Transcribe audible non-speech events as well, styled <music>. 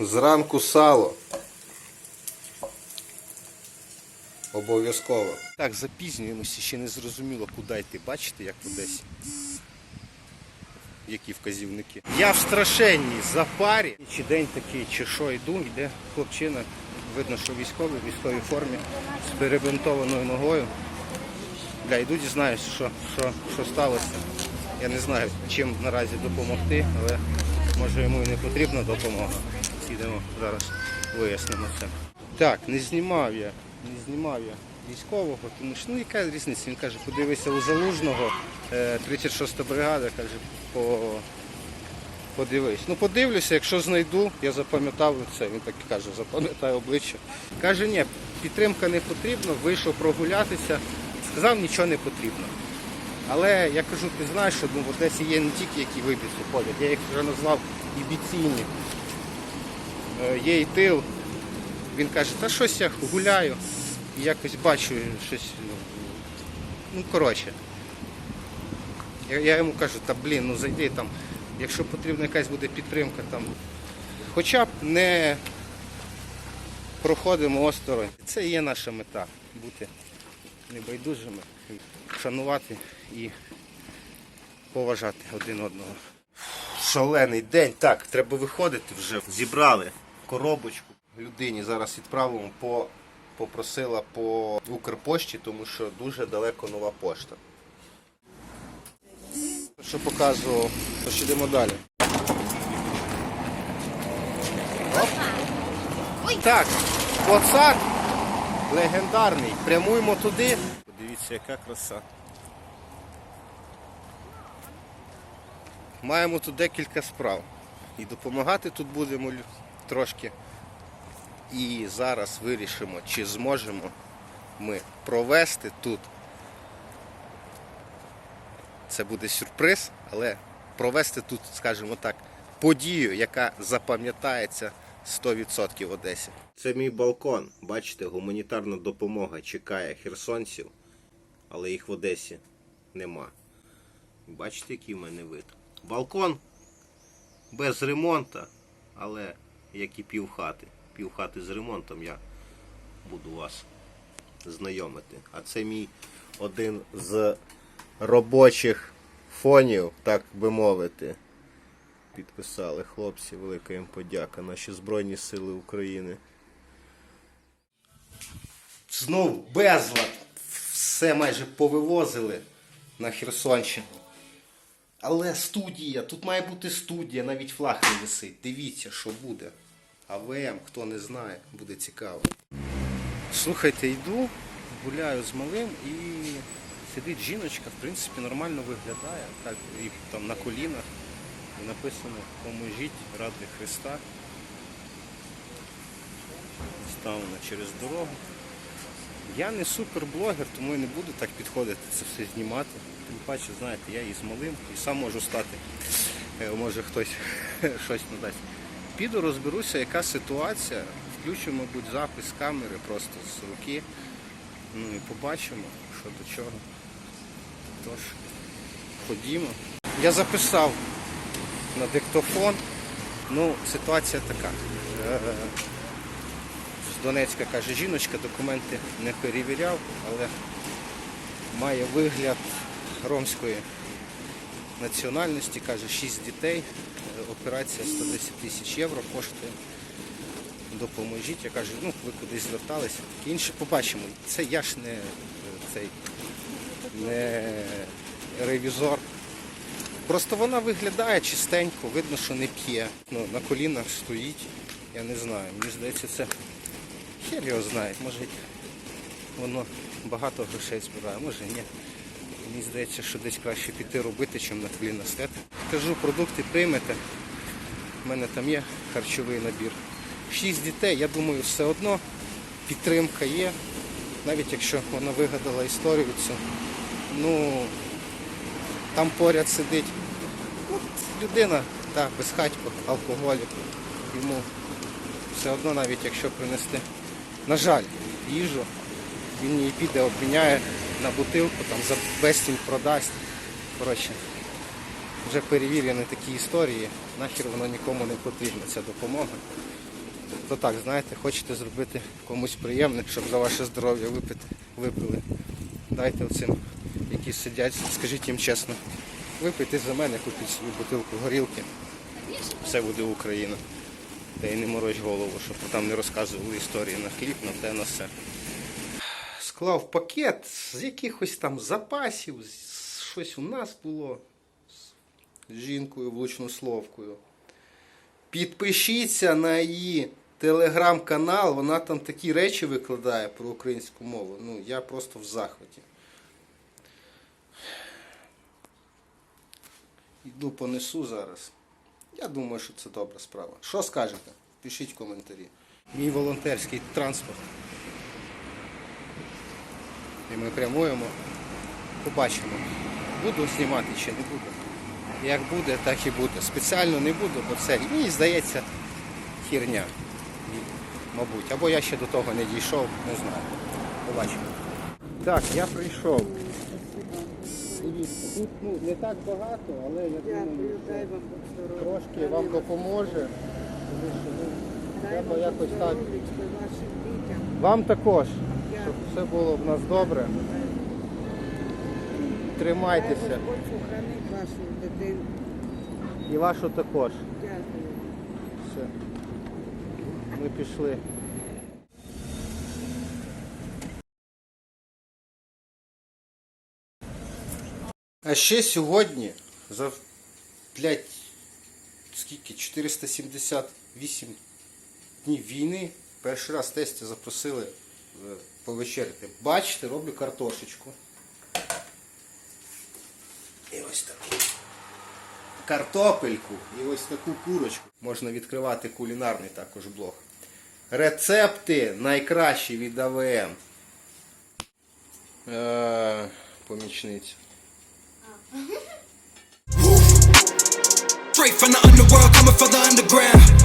Зранку сало. Обов'язково. Так, запізнюємося, ще не зрозуміло, куди йти. Бачите, як в Одесі? Які вказівники. Я в страшенній запарі. Чи день такий, чи що йду, йде хлопчина. Видно, що військовий, в військовій формі з перебинтованою ногою. Бля, йду дізнаюся, що, що, що сталося. Я не знаю, чим наразі допомогти, але може йому і не потрібна допомога. Ідемо зараз вияснимо це. Так, не знімав я, не знімав я військового, тому що ну яка різниця? Він каже, подивися у залужного, е, 36-та бригада, каже, по, подивись. Ну подивлюся, якщо знайду, я запам'ятав це. Він так і каже, запам'ятай обличчя. Каже, ні, підтримка не потрібна, вийшов прогулятися, сказав, нічого не потрібно. Але я кажу, ти знаєш, що ну, в Одесі є не тільки які вибійці ходять, я їх вже назвав і бійційні. Е, Є і тил. Він каже, та щось я гуляю і якось бачу щось. ну, Ну, коротше. Я, я йому кажу, та блін, ну зайди там, якщо потрібна якась буде підтримка там. Хоча б не проходимо осторонь. Це є наша мета бути небайдужими, шанувати і поважати один одного. Шалений день. Так, треба виходити вже. Зібрали коробочку. Людині зараз відправимо по попросила по Укрпошті, тому що дуже далеко нова пошта. Що показував, то ж йдемо далі. Оп. Так, Коцак легендарний. Прямуємо туди. Подивіться, яка краса. Маємо тут декілька справ. І допомагати тут будемо трошки. І зараз вирішимо, чи зможемо ми провести тут. Це буде сюрприз, але провести тут, скажімо так, подію, яка запам'ятається 100% в Одесі. Це мій балкон. Бачите, гуманітарна допомога чекає херсонців, але їх в Одесі нема. Бачите, який в мене вид. Балкон без ремонту, але як і півхати. Півхати з ремонтом я буду вас знайомити. А це мій один з робочих фонів, так би мовити. Підписали хлопці, велика їм подяка, наші Збройні Сили України. Знов безлад. Все майже повивозили на Херсонщину. Але студія, тут має бути студія, навіть флаг не висить. Дивіться, що буде. АВМ, хто не знає, буде цікаво. Слухайте, йду, гуляю з малим і сидить жіночка, в принципі, нормально виглядає. Так, і там на колінах. І написано Поможіть ради Христа. Ставлено через дорогу. Я не суперблогер, тому я не буду так підходити це все знімати. Тим паче, знаєте, я і з малим, і сам можу стати. Е, Може хтось <laughs> щось надасть. Піду розберуся, яка ситуація. Включу, мабуть, запис камери просто з руки. Ну і побачимо, що до чого. Тож, ходімо. Я записав на диктофон. Ну, ситуація така. Е, з Донецька каже, жіночка документи не перевіряв, але має вигляд ромської національності, каже, 6 дітей. Е, Операція 110 тисяч євро коштує. Допоможіть. Я кажу, ну ви кудись зверталися. Інше побачимо. Це я ж не е, цей не ревізор. Просто вона виглядає чистенько, видно, що не п'є. Ну, на колінах стоїть. Я не знаю. Мені здається, це хер його знає. Може воно багато грошей збирає, може ні. Мені здається, що десь краще піти робити, чим на коліна стати. Кажу, продукти приймете. У мене там є харчовий набір. Шість дітей, я думаю, все одно підтримка є. Навіть якщо вона вигадала історію цю. Ну, там поряд сидить ну, людина, так, безхатько, алкоголік. Йому все одно, навіть якщо принести, на жаль, їжу, він її піде, обміняє на бутилку, там за безцінь продасть. Коротше, вже перевірені такі історії, нахер воно нікому не потрібна, ця допомога. То так, знаєте, хочете зробити комусь приємне, щоб за ваше здоров'я випити, випили. Дайте оцим, які сидять, скажіть їм чесно. Випийте за мене, купіть собі бутилку горілки. Все буде Україна. Та й не морочь голову, щоб там не розказували історії на хліб, на те, на все. Склав пакет з якихось там запасів, щось у нас було з жінкою влучнословкою. Підпишіться на її телеграм-канал, вона там такі речі викладає про українську мову. Ну, я просто в захваті. Йду понесу зараз. Я думаю, що це добра справа. Що скажете? Пишіть в коментарі. Мій волонтерський транспорт. І ми прямуємо. Побачимо. Буду знімати чи не буду. Як буде, так і буде. Спеціально не буду, бо це мені здається хірня. Мабуть. Або я ще до того не дійшов, не знаю. Побачимо. Так, я прийшов. Тут ну, не так багато, але я думаю, Дякую, дай вам здоров'я. трошки вам допоможе. Тому що, ну, Дай Треба вам якось так. здоров'ячка вашим дітям. Вам також, щоб все було в нас добре. Дай Тримайтеся. Господь сохранить вашу дитину. І вашу також. Дякую. Все. Ми пішли. А ще сьогодні за блядь, скільки? 478 днів війни. Перший раз тесті запросили е, повечеряти. Бачите, роблю картошечку. І ось таку картопельку і ось таку курочку. Можна відкривати кулінарний також блог. Рецепти найкращі від АВМ. Е, помічниця. Straight from the underworld, coming from the underground.